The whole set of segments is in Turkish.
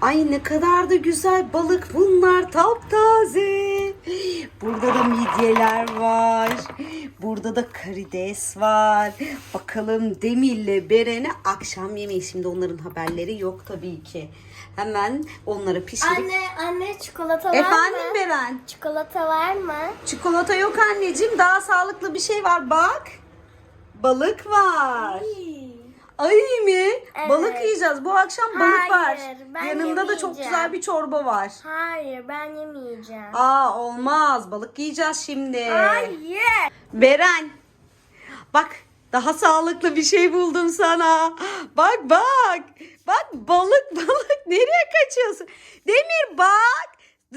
Ay ne kadar da güzel balık bunlar taptaze. Burada da midyeler var. Burada da karides var. Bakalım Demir'le Beren'e akşam yemeği. Şimdi onların haberleri yok tabii ki. Hemen onları pişirip... Anne, anne çikolata var Efendim mı? Beren? Çikolata var mı? Çikolata yok anneciğim. Daha sağlıklı bir şey var bak. Balık var. Ay mi? Evet. Balık yiyeceğiz. Bu akşam balık var. Hayır, ben Yanında da çok yemeyeceğim. güzel bir çorba var. Hayır ben yemeyeceğim. Aa olmaz. Balık yiyeceğiz şimdi. Hayır. Beren. Bak daha sağlıklı bir şey buldum sana. Bak bak. Bak balık balık. Nereye kaçıyorsun? Demir bak.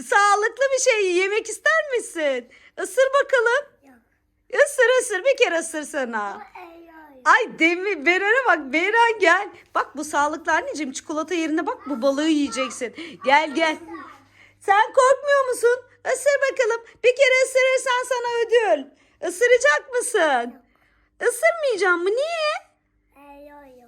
Sağlıklı bir şey yemek ister misin? Isır bakalım. Isır ısır bir kere ısır sana. Ay Demir Beren'e bak Beren gel. Bak bu sağlıklı anneciğim çikolata yerine bak bu balığı yiyeceksin. Gel gel. Sen korkmuyor musun? Isır bakalım. Bir kere ısırırsan sana ödül. Isıracak mısın? Isırmayacağım mı? Niye?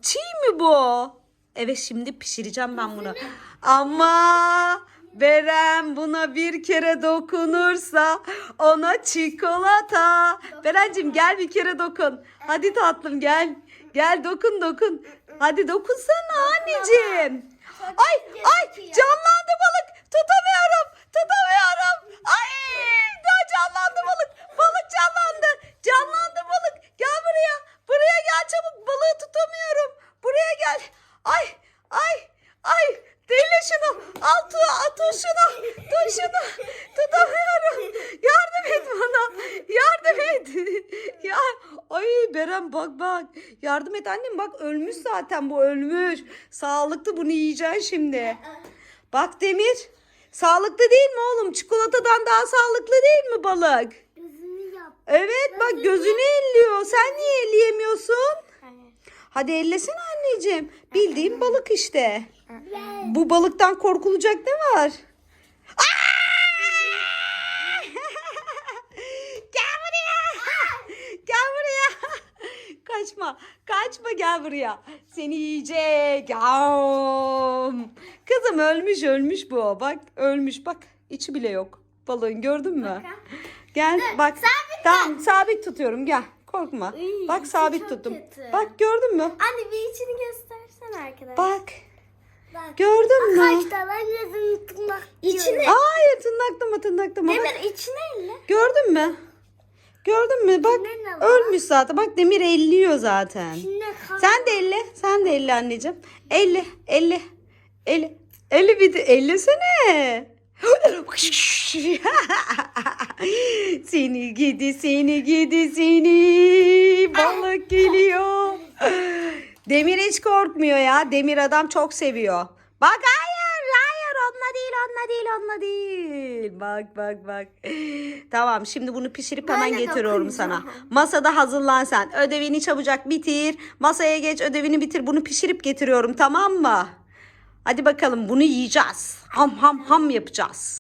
Çiğ mi bu? Evet şimdi pişireceğim ben bunu. Ama Beren buna bir kere dokunursa ona çikolata. Berencim gel bir kere dokun. Hadi tatlım gel. Gel dokun dokun. Hadi dokunsana anneciğim. Ay ay canlandı balık. Tutamıyorum. Tutamıyorum. Ay daha canlandı balık. Balık canlandı. Canlandı balık. Gel buraya. Buraya gel çabuk. Balığı tutamıyorum. Buraya gel. Ay ay ay. Deli şunu. Al tut şunu. Tut şunu. Tutamıyorum. Yardım et bana. Yardım et. ya ay Beren bak bak. Yardım et annem bak ölmüş zaten bu ölmüş. Sağlıklı bunu yiyeceksin şimdi. Bak Demir. Sağlıklı değil mi oğlum? Çikolatadan daha sağlıklı değil mi balık? Evet bak gözünü elliyor. Sen niye elleyemiyorsun? Hadi ellesene anneciğim. Bildiğin balık işte. Bu balıktan korkulacak ne var? Gel buraya. Gel buraya. Kaçma. Kaçma gel buraya. Seni yiyecek. Am. Kızım ölmüş ölmüş bu. Bak ölmüş bak. içi bile yok. Balığın gördün mü? Gel bak. Tamam sabit tutuyorum gel. Korkma. Iy, bak sabit tuttum. kötü. Bak gördün mü? Anne bir içini göstersene arkadaşlar. Bak. Bak. Gördün mü? Kaçta ben gözümü tırnak İçine. Hayır mı? Bak. Demir içine elle. Gördün mü? Gördün mü? Bak ölmüş zaten. Bak demir elliyor zaten. Sen de elle. Sen de elle anneciğim. Elle. Elle. Elle. Elle bir de ellesene. seni gidi seni gidi seni balık geliyor. Demir hiç korkmuyor ya. Demir adam çok seviyor. Bak hayır hayır onunla değil onunla değil onunla değil. Bak bak bak. Tamam şimdi bunu pişirip hemen de getiriyorum sana. Masada hazırlan sen. Ödevini çabucak bitir. Masaya geç ödevini bitir. Bunu pişirip getiriyorum tamam mı? Hadi bakalım bunu yiyeceğiz. Ham ham ham yapacağız.